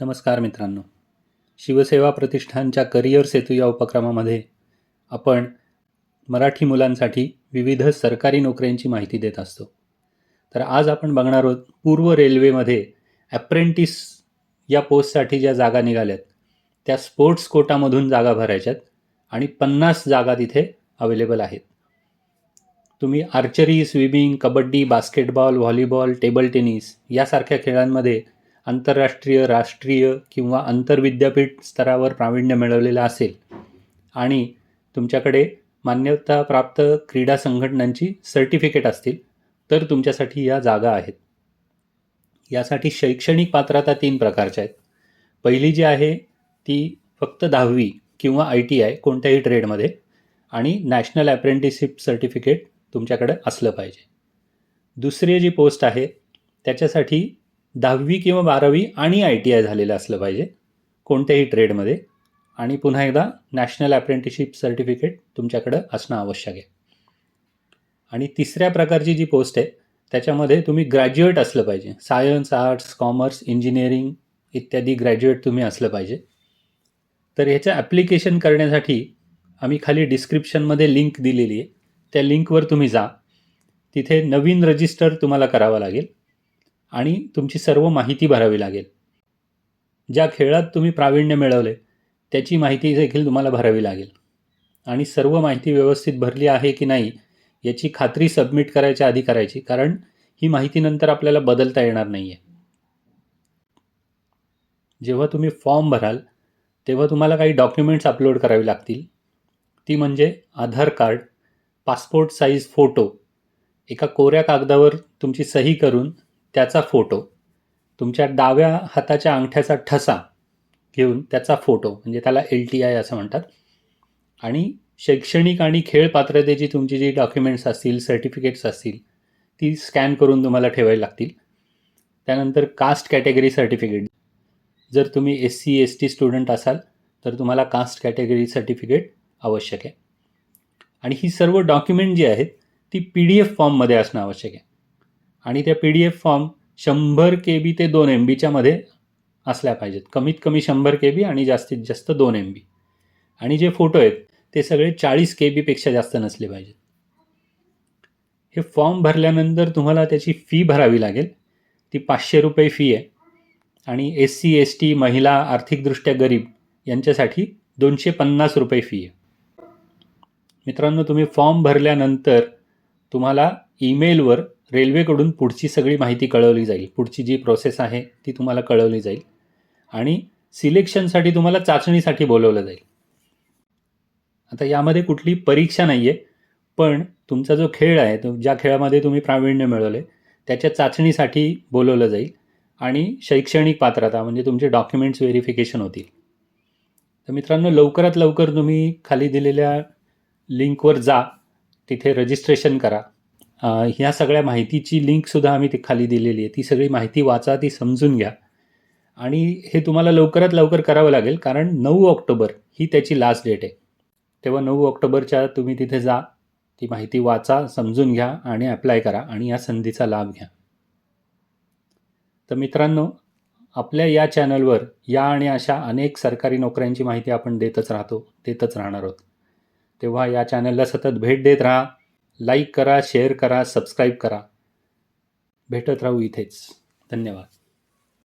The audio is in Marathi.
नमस्कार मित्रांनो. शिवसेवा प्रतिष्ठानच्या करिअर सेतू या उपक्रमामध्ये आपण मराठी मुलांसाठी विविध सरकारी नोकऱ्यांची माहिती देत असतो. तर आज आपण बघणार आहोत पूर्व रेल्वेमध्ये ॲप्रेंटिस या पोस्टसाठी ज्या जागा निघाल्यात त्या स्पोर्ट्स कोटामधून जागा भरायच्यात आणि पन्नास जागा तिथे अवेलेबल आहेत. तुम्ही archery swimming kabaddi basketball volleyball table tennis यासारख्या खेळांमध्ये आंतरराष्ट्रीय राष्ट्रीय किंवा आंतरविद्यापीठ स्तरावर प्रावीण्य मिळवलेलं असेल. आणि तुमच्याकडे मान्यताप्राप्त क्रीडा संघटनांची सर्टिफिकेट असतील तर तुमच्यासाठी या जागा आहेत. यासाठी शैक्षणिक पात्रता तीन प्रकारच्या आहेत. पहिली जी आहे ती फक्त दहावी किंवा आय टी आय कोणत्याही ट्रेडमध्ये आणि नॅशनल अप्रेंटिसशिप सर्टिफिकेट तुमच्याकडे असलं पाहिजे. दुसरी जी पोस्ट आहे त्याच्यासाठी दहावी किंवा बारावी आणि आय टी आय झालेलं असलं पाहिजे कोणत्याही ट्रेडमध्ये. आणि पुन्हा एकदा नॅशनल अप्रेंटिसशिप सर्टिफिकेट तुमच्याकडं असणं आवश्यक आहे. आणि तिसऱ्या प्रकारची जी पोस्ट आहे त्याच्यामध्ये तुम्ही ग्रॅज्युएट असलं पाहिजे. सायन्स आर्ट्स कॉमर्स इंजिनिअरिंग इत्यादी ग्रॅज्युएट तुम्ही असलं पाहिजे. तर ह्याचं ॲप्लिकेशन करण्यासाठी आम्ही खाली डिस्क्रिप्शनमध्ये लिंक दिलेली आहे. त्या लिंकवर तुम्ही जा. तिथे नवीन रजिस्टर तुम्हाला करावं लागेल. आणि तुमची सर्व माहिती भरावी लागेल. ज्या खेळात तुम्ही प्रावीण्य मिळवले त्याची माहिती देखील तुम्हाला भरावी लागेल. आणि सर्व माहिती व्यवस्थित भरली आहे की नाही याची खात्री सबमिट करायच्या आधी करायची कारण ही माहिती नंतर आपल्याला बदलता येणार नाही आहे जेव्हा तुम्ही फॉर्म भराल तेव्हा तुम्हाला काही डॉक्युमेंट्स अपलोड करावी लागतील. ती म्हणजे Aadhaar card passport size photo एका कोऱ्या कागदावर तुमची सही करून त्याचा फोटो. तुमच्या डाव्या हाताच्या अंगठ्याचा ठसा घेऊन त्याचा फोटो म्हणजे त्याला एल टी आय असं म्हणतात. आणि शैक्षणिक आणि खेळ पात्रतेची तुमची जी डॉक्युमेंट्स असतील सर्टिफिकेट्स असतील ती स्कॅन करून तुम्हाला ठेवायला लागतील. त्यानंतर कास्ट कॅटेगरी सर्टिफिकेट. जर तुम्ही S C S T student असाल तर तुम्हाला कास्ट कॅटेगरी सर्टिफिकेट आवश्यक आहे. आणि ही सर्व डॉक्युमेंट जी आहेत ती पी डी एफ फॉर्ममध्ये असणं आवश्यक आहे. आणि त्या पी डी एफ फॉर्म शंभर के बी ते दोन एम बीच्या मध्ये असल्या पाहिजेत. कमीत कमी शंभर के बी आणि जास्तीत जास्त दोन एम बी आणि जे फोटो आहेत ते सगळे चाळीस के बीपेक्षा जास्त नसले पाहिजेत. हे फॉर्म भरल्यानंतर तुम्हाला त्याची फी भरावी लागेल. ती पाचशे रुपये फी आहे. आणि एस सी एस टी महिला आर्थिकदृष्ट्या गरीब यांच्यासाठी दोनशे पन्नास रुपये फी आहे. मित्रांनो तुम्ही फॉर्म भरल्यानंतर तुम्हाला ईमेलवर रेल्वेकडून पुढची सगळी माहिती कळवली जाईल. पुढची जी प्रोसेस आहे ती तुम्हाला कळवली जाईल. आणि सिलेक्शनसाठी तुम्हाला चाचणीसाठी बोलवलं जाईल. आता यामध्ये कुठली परीक्षा नाही आहे पण तुमचा जो खेळ आहे तो ज्या खेळामध्ये तुम्ही प्रावीण्य मिळवले त्याच्या चाचणीसाठी बोलवलं जाईल. आणि शैक्षणिक पात्रता म्हणजे तुमचे डॉक्युमेंट्स व्हेरिफिकेशन होतील. तर मित्रांनो लवकरात लवकर तुम्ही खाली दिलेल्या लिंकवर जा. तिथे रजिस्ट्रेशन करा. ह्या सगळ्या माहितीची लिंकसुद्धा आम्ही ती खाली दिलेली आहे. ती सगळी माहिती वाचा ती समजून घ्या. आणि हे तुम्हाला लवकरात लवकर करावं लागेल कारण नऊ ऑक्टोबर ही त्याची लास्ट डेट आहे. तेव्हा नऊ ऑक्टोबरच्या तुम्ही तिथे जा ती माहिती वाचा समजून घ्या आणि अप्लाय करा आणि या संधीचा लाभ घ्या. तर मित्रांनो आपल्या या चॅनलवर या आणि अशा अनेक सरकारी नोकऱ्यांची माहिती आपण देतच राहतो देतच राहणार आहोत. तेव्हा या चॅनलला सतत भेट देत राहा. लाईक करा शेअर करा सबस्क्राईब करा. भेटत राहू इथेच. धन्यवाद.